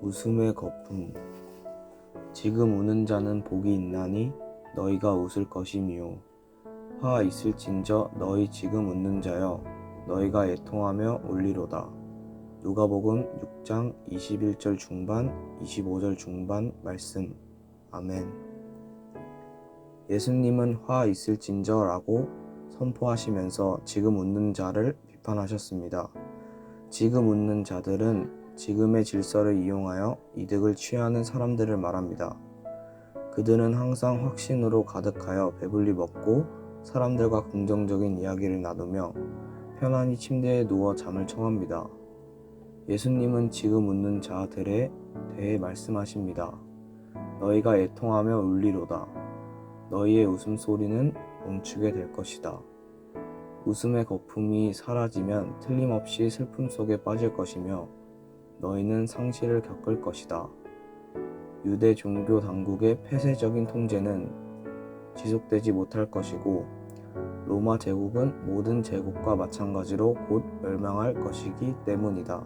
웃음의 거품. 지금 우는 자는 복이 있나니 너희가 웃을 것이미요 화 있을진저 너희 지금 웃는 자여 너희가 애통하며 울리로다. 누가복음 6장 21절 중반 25절 중반 말씀. 아멘. 예수님은 화 있을진저라고 선포하시면서 지금 웃는 자를 비판하셨습니다. 지금 웃는 자들은 지금의 질서를 이용하여 이득을 취하는 사람들을 말합니다. 그들은 항상 확신으로 가득하여 배불리 먹고 사람들과 긍정적인 이야기를 나누며 편안히 침대에 누워 잠을 청합니다. 예수님은 지금 웃는 자들에 대해 말씀하십니다. 너희가 애통하며 울리로다. 너희의 웃음소리는 멈추게 될 것이다. 웃음의 거품이 사라지면 틀림없이 슬픔 속에 빠질 것이며 너희는 상실을 겪을 것이다. 유대 종교 당국의 폐쇄적인 통제는 지속되지 못할 것이고 로마 제국은 모든 제국과 마찬가지로 곧 멸망할 것이기 때문이다.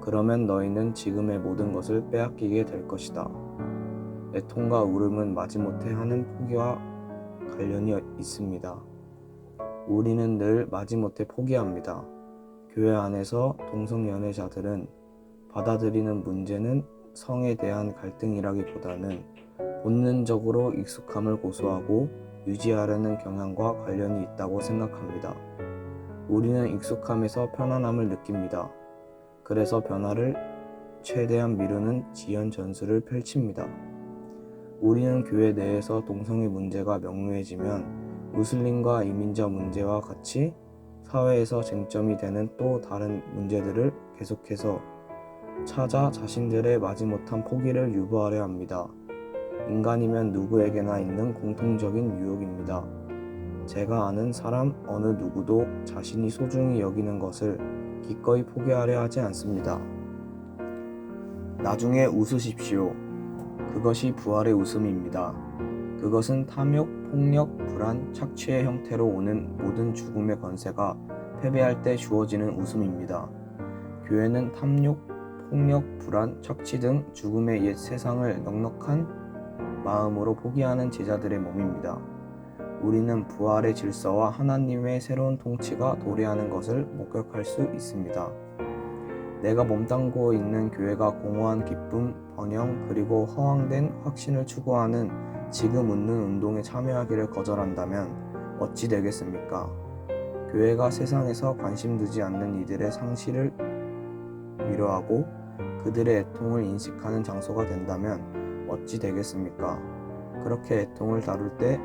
그러면 너희는 지금의 모든 것을 빼앗기게 될 것이다. 애통과 울음은 마지못해 하는 포기와 관련이 있습니다. 우리는 늘 마지못해 포기합니다. 교회 안에서 동성연애자들은 받아들이는 문제는 성에 대한 갈등이라기보다는 본능적으로 익숙함을 고수하고 유지하려는 경향과 관련이 있다고 생각합니다. 우리는 익숙함에서 편안함을 느낍니다. 그래서 변화를 최대한 미루는 지연 전술을 펼칩니다. 우리는 교회 내에서 동성애 문제가 명료해지면 무슬림과 이민자 문제와 같이 사회에서 쟁점이 되는 또 다른 문제들을 계속해서 찾아 자신들의 마지못한 포기를 유보하려 합니다. 인간이면 누구에게나 있는 공통적인 유혹입니다. 제가 아는 사람 어느 누구도 자신이 소중히 여기는 것을 기꺼이 포기하려 하지 않습니다. 나중에 웃으십시오. 그것이 부활의 웃음입니다. 그것은 탐욕, 폭력, 불안, 착취의 형태로 오는 모든 죽음의 권세가 패배할 때 주어지는 웃음입니다. 교회는 탐욕, 폭력, 불안, 착취 등 죽음의 옛 세상을 넉넉한 마음으로 포기하는 제자들의 몸입니다. 우리는 부활의 질서와 하나님의 새로운 통치가 도래하는 것을 목격할 수 있습니다. 내가 몸담고 있는 교회가 공허한 기쁨, 번영, 그리고 허황된 확신을 추구하는 지금 웃는 운동에 참여하기를 거절한다면 어찌 되겠습니까? 교회가 세상에서 관심 두지 않는 이들의 상실을 위로하고 그들의 애통을 인식하는 장소가 된다면 어찌 되겠습니까? 그렇게 애통을 다룰 때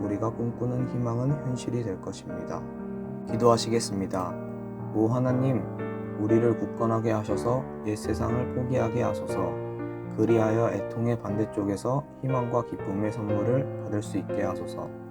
우리가 꿈꾸는 희망은 현실이 될 것입니다. 기도하시겠습니다. 오 하나님, 우리를 굳건하게 하셔서 옛 세상을 포기하게 하소서. 그리하여 애통의 반대쪽에서 희망과 기쁨의 선물을 받을 수 있게 하소서.